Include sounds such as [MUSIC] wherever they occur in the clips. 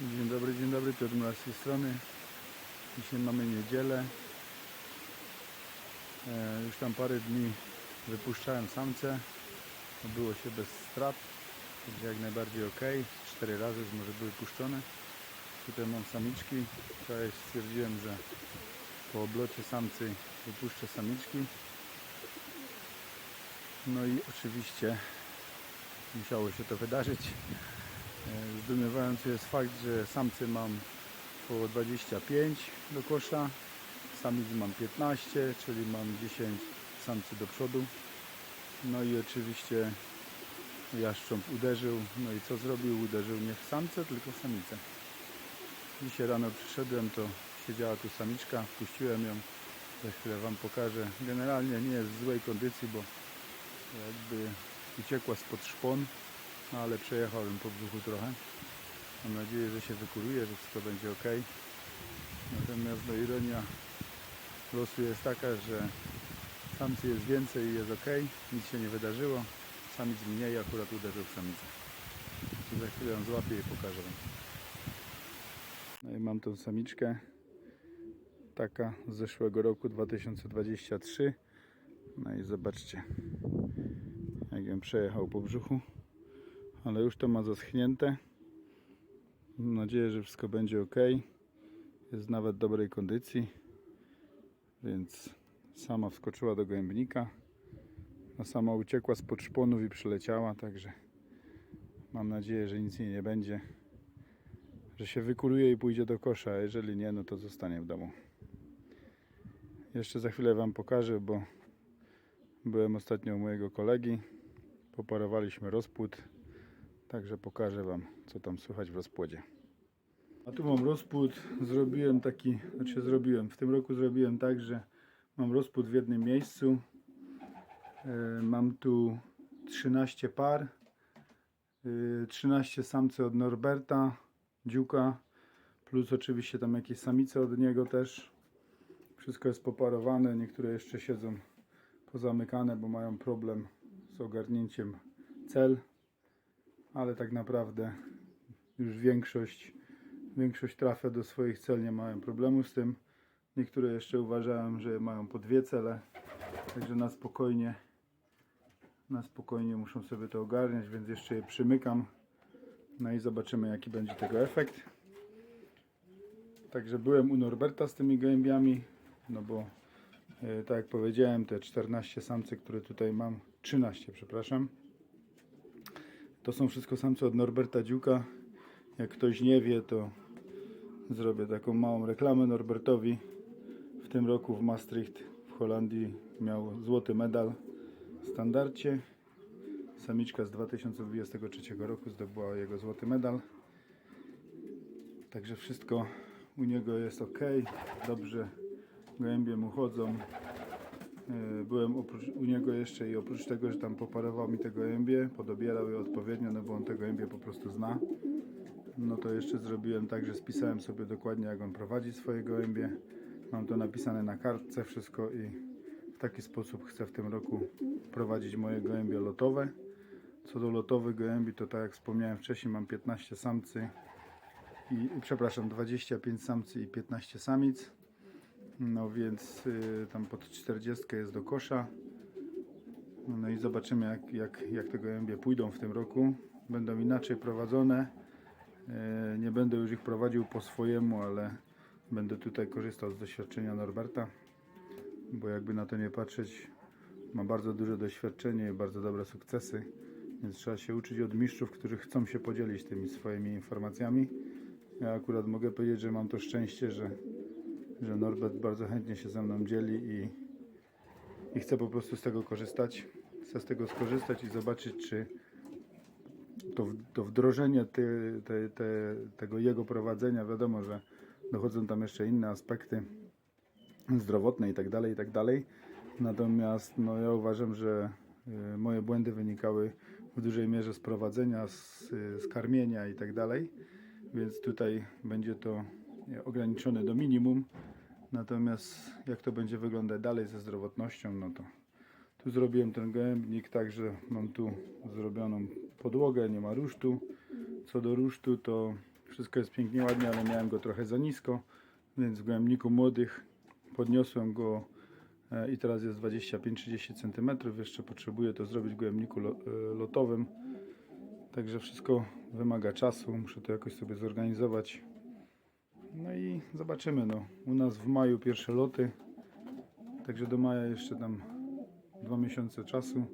Dzień dobry, dzień dobry, Piotr Mraz z tej strony. Dzisiaj mamy niedzielę. E, już tam parę dni wypuszczałem samce. Było się bez strat, także jak najbardziej ok. Cztery razy może były puszczone. Tutaj mam samiczki. Wczoraj stwierdziłem, że po oblocie samcy wypuszczę samiczki. No i oczywiście musiało się to wydarzyć. E, Zdumiewający jest fakt, że samcy mam około 25 do kosza, samic mam 15, czyli mam 10 samcy do przodu. No i oczywiście jaszcząb uderzył, no i co zrobił? Uderzył nie w samce, tylko w samicę. Dzisiaj rano przyszedłem, to siedziała tu samiczka, wpuściłem ją, za chwilę Wam pokażę. Generalnie nie jest w złej kondycji, bo jakby uciekła spod szpon, no ale przejechałem po brzuchu trochę. Mam nadzieję, że się wykuruje, że wszystko będzie ok. Natomiast no, ironia losu jest taka, że samcy jest więcej i jest ok, nic się nie wydarzyło. Samic mniej akurat uderzył w samicę. Za chwilę ją złapię i pokażę Wam. No i mam tą samiczkę. Taka z zeszłego roku 2023. No i zobaczcie, jak ją przejechał po brzuchu ale już to ma zaschnięte. Mam nadzieję, że wszystko będzie ok. Jest nawet w dobrej kondycji, więc sama wskoczyła do gębnika. A sama uciekła spod szponów i przyleciała, także mam nadzieję, że nic jej nie będzie. Że się wykuruje i pójdzie do kosza, a jeżeli nie, no to zostanie w domu. Jeszcze za chwilę Wam pokażę, bo byłem ostatnio u mojego kolegi. Poparowaliśmy rozpłód. Także pokażę Wam, co tam słychać w rozpłodzie. A tu mam rozpłód. Zrobiłem taki, znaczy zrobiłem, w tym roku zrobiłem tak, że mam rozpłód w jednym miejscu. E, Mam tu 13 par. e, 13 samce od Norberta, dziuka, plus oczywiście tam jakieś samice od niego też. Wszystko jest poparowane, niektóre jeszcze siedzą pozamykane, bo mają problem z ogarnięciem cel ale tak naprawdę już większość, większość trafia do swoich cel, nie mają problemu z tym. Niektóre jeszcze uważałem, że mają po dwie cele, także na spokojnie, na spokojnie muszą sobie to ogarniać, więc jeszcze je przymykam. No i zobaczymy jaki będzie tego efekt. Także byłem u Norberta z tymi gołębiami, no bo e, tak jak powiedziałem, te 14 samce, które tutaj mam, 13 przepraszam, to są wszystko samce od Norberta Dziuka. Jak ktoś nie wie, to zrobię taką małą reklamę Norbertowi. W tym roku w Maastricht w Holandii miał złoty medal w standardzie. Samiczka z 2023 roku zdobyła jego złoty medal. Także wszystko u niego jest ok. Dobrze gołębie mu chodzą. E, Byłem oprócz, u niego jeszcze i oprócz tego, że tam poparował mi te gołębie, podobierał je odpowiednio, no bo on te gołębie po prostu zna. No to jeszcze zrobiłem tak, że spisałem sobie dokładnie jak on prowadzi swoje gołębie. Mam to napisane na kartce wszystko i w taki sposób chcę w tym roku prowadzić moje gołębie lotowe. Co do lotowych gołębi, to tak jak wspomniałem wcześniej, mam 15 samcy i przepraszam, 25 samcy i 15 samic. No więc y, tam pod 40 jest do kosza. No i zobaczymy jak, jak, jak te gołębie pójdą w tym roku. Będą inaczej prowadzone. E, Nie będę już ich prowadził po swojemu, ale będę tutaj korzystał z doświadczenia Norberta. Bo jakby na to nie patrzeć, ma bardzo duże doświadczenie i bardzo dobre sukcesy. Więc trzeba się uczyć od mistrzów, którzy chcą się podzielić tymi swoimi informacjami. Ja akurat mogę powiedzieć, że mam to szczęście, że że Norbert bardzo chętnie się ze mną dzieli i, i chcę po prostu z tego korzystać. Chcę z tego skorzystać i zobaczyć, czy to, to wdrożenie te, te, te, tego jego prowadzenia, wiadomo, że dochodzą tam jeszcze inne aspekty zdrowotne i tak dalej, i tak dalej. Natomiast no, ja uważam, że y, moje błędy wynikały w dużej mierze z prowadzenia, z, z karmienia i tak dalej. Więc tutaj będzie to e, ograniczone do minimum. Natomiast jak to będzie wyglądać dalej ze zdrowotnością, no to tu zrobiłem ten gołębnik tak, że mam tu zrobioną podłogę, nie ma rusztu. Co do rusztu, to Wszystko jest pięknie, ładnie, ale miałem go trochę za nisko, więc w gołębniku młodych podniosłem go e, i teraz jest 25-30 cm. Jeszcze potrzebuję to zrobić w gołębniku e, lotowym. Także wszystko wymaga czasu, muszę to jakoś sobie zorganizować. No i zobaczymy. No. U nas w maju pierwsze loty, także do maja jeszcze tam dwa miesiące czasu.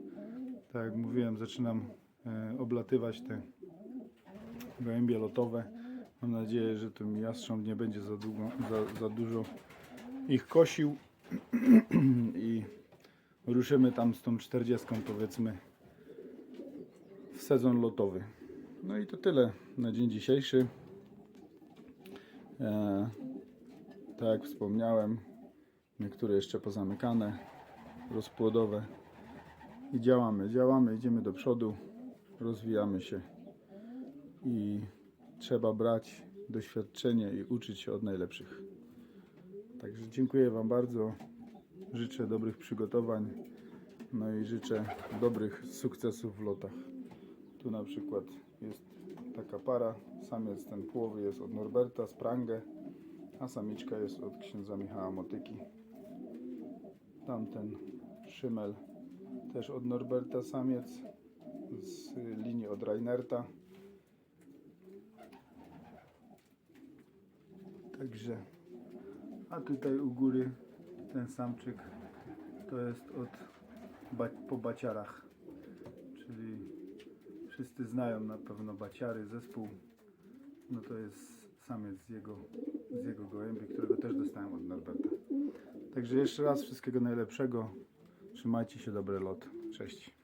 Tak jak mówiłem, zaczynam e, oblatywać te gołębie lotowe. Mam nadzieję, że ten jastrząb nie będzie za, długo, za, za dużo ich kosił [CLEARS THROAT] i ruszymy tam z tą 40 powiedzmy w sezon lotowy. No i to tyle na dzień dzisiejszy. E, tak jak wspomniałem, niektóre jeszcze pozamykane, rozpłodowe. I działamy, działamy, idziemy do przodu, rozwijamy się i trzeba brać doświadczenie i uczyć się od najlepszych. Także dziękuję Wam bardzo. Życzę dobrych przygotowań. No i życzę dobrych sukcesów w lotach. Tu na przykład jest taka para. Samiec ten płowy jest od Norberta z Prangę, a samiczka jest od księdza Michała Motyki. Tamten szymel też od Norberta samiec z linii od Rainerta. Także, a tutaj u góry ten samczyk to jest od po baciarach, czyli wszyscy znają na pewno baciary, zespół. No to jest samiec z jego, z jego gołębi, którego też dostałem od Norberta. Także jeszcze raz wszystkiego najlepszego. Trzymajcie się, dobry lot. Cześć.